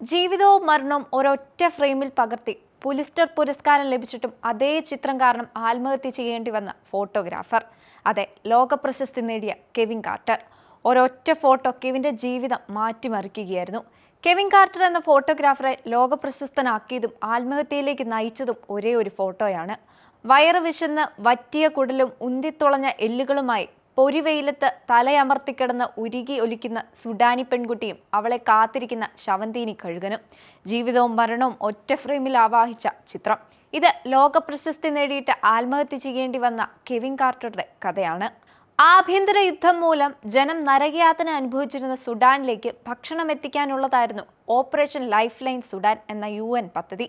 ജീവിതവും മരണവും ഒരൊറ്റ ഫ്രെയിമിൽ പകർത്തി പുലിസ്റ്റർ പുരസ്കാരം ലഭിച്ചിട്ടും അതേ ചിത്രം കാരണം ആത്മഹത്യ ചെയ്യേണ്ടി വന്ന ഫോട്ടോഗ്രാഫർ. അതെ ലോകപ്രശസ്തി നേടിയ കെവിൻ കാർട്ടർ. ഒരൊറ്റ ഫോട്ടോ കെവിന്റെ ജീവിതം മാറ്റിമറിക്കുകയായിരുന്നു. കെവിൻ കാർട്ടർ എന്ന ഫോട്ടോഗ്രാഫറെ ലോകപ്രശസ്തനാക്കിയതും ആത്മഹത്യയിലേക്ക് നയിച്ചതും ഒരേ ഒരു ഫോട്ടോയാണ്. വയറ് വിശന്ന് വറ്റിയ കുടലും ഉന്തിത്തുളഞ്ഞ എല്ലുകളുമായി പൊരിവെയിലത്ത് തലയമർത്തിക്കിടന്ന് ഉരുകി ഒലിക്കുന്ന സുഡാനി പെൺകുട്ടിയും അവളെ കാത്തിരിക്കുന്ന ശവന്തീനി കഴുകനും ജീവിതവും മരണവും ഒറ്റ ഫ്രെയിമിൽ ആവാഹിച്ച ചിത്രം. ഇത് ലോകപ്രശസ്തി നേടിയിട്ട് ആത്മഹത്യ ചെയ്യേണ്ടി വന്ന കെവിൻ കാർട്ടറുടെ കഥയാണ്. ആഭ്യന്തര യുദ്ധം മൂലം ജനം നരകയാതന അനുഭവിച്ചിരുന്ന സുഡാനിലേക്ക് ഭക്ഷണം എത്തിക്കാനുള്ളതായിരുന്നു ഓപ്പറേഷൻ ലൈഫ് ലൈൻ സുഡാൻ എന്ന യു എൻ പദ്ധതി.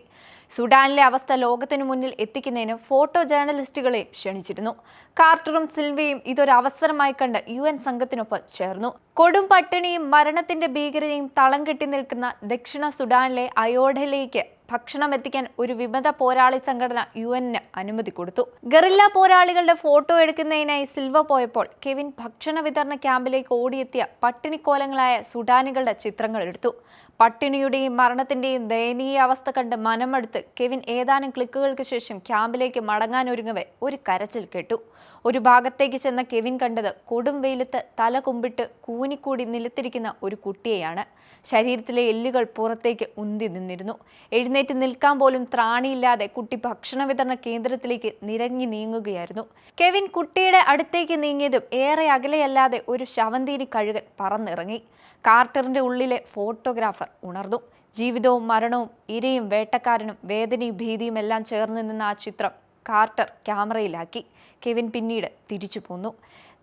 സുഡാനിലെ അവസ്ഥ ലോകത്തിനു മുന്നിൽ എത്തിക്കുന്നതിന് ഫോട്ടോ ജേർണലിസ്റ്റുകളെ ക്ഷണിച്ചിരുന്നു. കാർട്ടറും സിൽവിയും ഇതൊരു അവസരമായി കണ്ട് യു എൻ സംഘത്തിനൊപ്പം ചേർന്നു. കൊടും പട്ടിണിയും മരണത്തിന്റെ ഭീകരതയും തളം കെട്ടി നിൽക്കുന്ന ദക്ഷിണ സുഡാനിലെ അയോഡയിലേക്ക് ഭക്ഷണം എത്തിക്കാൻ ഒരു വിമത പോരാളി സംഘടന യു എന്നിന് അനുമതി കൊടുത്തു. ഗറില്ല പോരാളികളുടെ ഫോട്ടോ എടുക്കുന്നതിനായി സിൽവ പോയപ്പോൾ കെവിൻ ഭക്ഷണ വിതരണ ക്യാമ്പിലേക്ക് ഓടിയെത്തിയ പട്ടിണിക്കോലങ്ങളായ സുഡാനികളുടെ ചിത്രങ്ങൾ എടുത്തു. പട്ടിണിയുടെയും മരണത്തിന്റെയും ദയനീയ അവസ്ഥ കണ്ട് മനമെടുത്ത് കെവിൻ ഏതാനും ക്ലിക്കുകൾക്ക് ശേഷം ക്യാമ്പിലേക്ക് മടങ്ങാനൊരുങ്ങവെ ഒരു കരച്ചിൽ കേട്ടു. ഒരു ഭാഗത്തേക്ക് ചെന്ന കെവിൻ കണ്ടത് കൊടും വെയിലത്ത് തല കുമ്പിട്ട് കൂനിക്കൂടി നിലത്തിരിക്കുന്ന ഒരു കുട്ടിയെയാണ്. ശരീരത്തിലെ എല്ലുകൾ പുറത്തേക്ക് ഉന്തി നിന്നിരുന്നു. എഴുന്നേറ്റ് നിൽക്കാൻ പോലും ത്രാണിയില്ലാതെ കുട്ടി ഭക്ഷണ വിതരണ കേന്ദ്രത്തിലേക്ക് നിരങ്ങി നീങ്ങുകയായിരുന്നു. കെവിൻ കുട്ടിയുടെ അടുത്തേക്ക് നീങ്ങിയതും ഏറെ അകലെയല്ലാതെ ഒരു ശവന്തീരി കഴുകൻ പറന്നിറങ്ങി. കാർട്ടറിന്റെ ഉള്ളിലെ ഫോട്ടോഗ്രാഫർ ഉണർന്നു. ജീവിതവും മരണവും ഇരയും വേട്ടക്കാരനും വേദനയും ഭീതിയും എല്ലാം ചേർന്ന് നിന്ന ആ ചിത്രം കാർട്ടർ ക്യാമറയിലാക്കി. കെവിൻ പിന്നീട് തിരിച്ചു പോന്നു.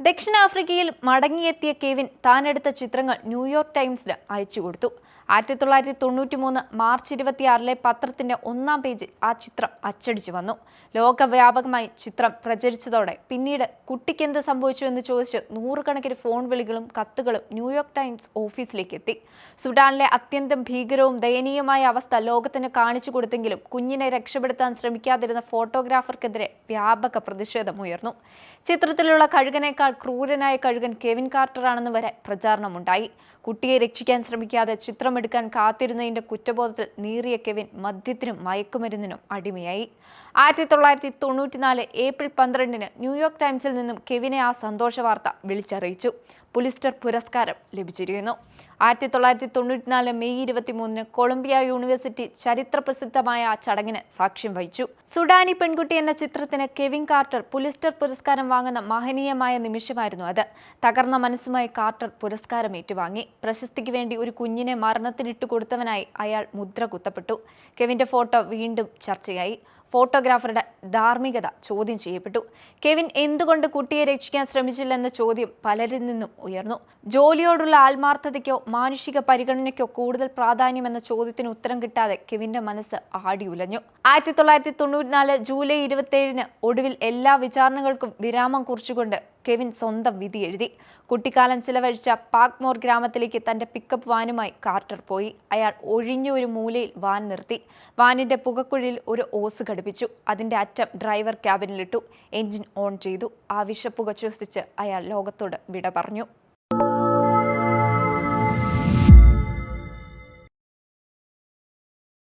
ദക്ഷിണാഫ്രിക്കയിൽ മടങ്ങിയെത്തിയ കെവിൻ താനെടുത്ത ചിത്രങ്ങൾ ന്യൂയോർക്ക് ടൈംസിന് അയച്ചു കൊടുത്തു. ആയിരത്തി തൊള്ളായിരത്തി തൊണ്ണൂറ്റി മൂന്ന് മാർച്ച് ഇരുപത്തിയാറിലെ പത്രത്തിന്റെ ഒന്നാം പേജിൽ ആ ചിത്രം അച്ചടിച്ചു വന്നു. ലോകവ്യാപകമായി ചിത്രം പ്രചരിച്ചതോടെ പിന്നീട് കുട്ടിക്ക് എന്ത് സംഭവിച്ചു എന്ന് ചോദിച്ച് നൂറുകണക്കിന് ഫോൺ വിളികളും കത്തുകളും ന്യൂയോർക്ക് ടൈംസ് ഓഫീസിലേക്ക് എത്തി സുഡാനിലെ അത്യന്തം ഭീകരവും ദയനീയമായ അവസ്ഥ ലോകത്തിന് കാണിച്ചു കൊടുത്തെങ്കിലും കുഞ്ഞിനെ രക്ഷപ്പെടുത്താൻ ശ്രമിക്കാതിരുന്ന ഫോട്ടോഗ്രാഫർക്കെതിരെ വ്യാപക പ്രതിഷേധമുയർന്നു ചിത്രത്തിലുള്ള കഴുകനേക്കാൾ ക്രൂരനായ കഴുകൻ കെവിൻ കാർട്ടറാണെന്ന് വരെ പ്രചാരണമുണ്ടായി. കുട്ടിയെ രക്ഷിക്കാൻ ശ്രമിക്കാതെ ചിത്രമെടുക്കാൻ കാത്തിരുന്നതിന്റെ കുറ്റബോധത്തിൽ നീറിയ കെവിൻ മദ്യത്തിനും മയക്കുമരുന്നിനും അടിമയായി. ആയിരത്തി തൊള്ളായിരത്തി തൊണ്ണൂറ്റിനാല് ഏപ്രിൽ പന്ത്രണ്ടിന് ന്യൂയോർക്ക് ടൈംസിൽ നിന്നും കെവിനെ ആ സന്തോഷ വാർത്ത വിളിച്ചറിയിച്ചു. പുലിസ്റ്റർ പുരസ്കാരം ലഭിച്ചിരിക്കുന്നു. ആയിരത്തി തൊള്ളായിരത്തി തൊണ്ണൂറ്റിനാല് മെയ് ഇരുപത്തിമൂന്നിന് കൊളംബിയ യൂണിവേഴ്സിറ്റി ചരിത്ര പ്രസിദ്ധമായ ചടങ്ങിന് സാക്ഷ്യം വഹിച്ചു. സുഡാനി പെൺകുട്ടി എന്ന ചിത്രത്തിന് കെവിൻ കാർട്ടർ പുലിസ്റ്റർ പുരസ്കാരം വാങ്ങുന്ന മഹനീയമായ നിമിഷമായിരുന്നു അത്. തകർന്ന മനസ്സുമായി കാർട്ടർ പുരസ്കാരം ഏറ്റുവാങ്ങി. പ്രശസ്തിക്ക് വേണ്ടി ഒരു കുഞ്ഞിനെ മരണത്തിനിട്ടു കൊടുത്തവനായി അയാൾ മുദ്ര കുത്തപ്പെട്ടു. കെവിന്റെ ഫോട്ടോ വീണ്ടും ചർച്ചയായി. ഫോട്ടോഗ്രാഫറുടെ ധാർമ്മികത ചോദ്യം ചെയ്യപ്പെട്ടു. കെവിൻ എന്തുകൊണ്ട് കുട്ടിയെ രക്ഷിക്കാൻ ശ്രമിച്ചില്ലെന്ന ചോദ്യം പലരിൽ നിന്നും ഉയർന്നു. ജോലിയോടുള്ള ആത്മാർത്ഥതയ്ക്കോ മാനുഷിക പരിഗണനയ്ക്കോ കൂടുതൽ പ്രാധാന്യമെന്ന ചോദ്യത്തിന് ഉത്തരം കിട്ടാതെ കെവിന്റെ മനസ്സ് ആടി ഉലഞ്ഞു ആയിരത്തി തൊള്ളായിരത്തി തൊണ്ണൂറ്റിനാല് ജൂലൈ ഇരുപത്തിയേഴിന് ഒടുവിൽ എല്ലാ വിചാരണകൾക്കും വിരാമം കുറിച്ചുകൊണ്ട് കെവിൻ സ്വന്തം വിധി എഴുതി. കുട്ടിക്കാലം ചിലവഴിച്ച പാക്മോർ ഗ്രാമത്തിലേക്ക് തന്റെ പിക്കപ്പ് വാനുമായി കാർട്ടർ പോയി. അയാൾ ഒഴിഞ്ഞ ഒരു മൂലയിൽ വാൻ നിർത്തി. വാനിന്റെ പുകക്കുഴിയിൽ ഒരു ഓസ് ഘടിപ്പിച്ചു. അതിന്റെ അറ്റം ഡ്രൈവർ ക്യാബിനിലിട്ടു. എഞ്ചിൻ ഓൺ ചെയ്തു. ആ വിഷപ്പുക ശ്വസിച്ച് അയാൾ ലോകത്തോട് വിട പറഞ്ഞു.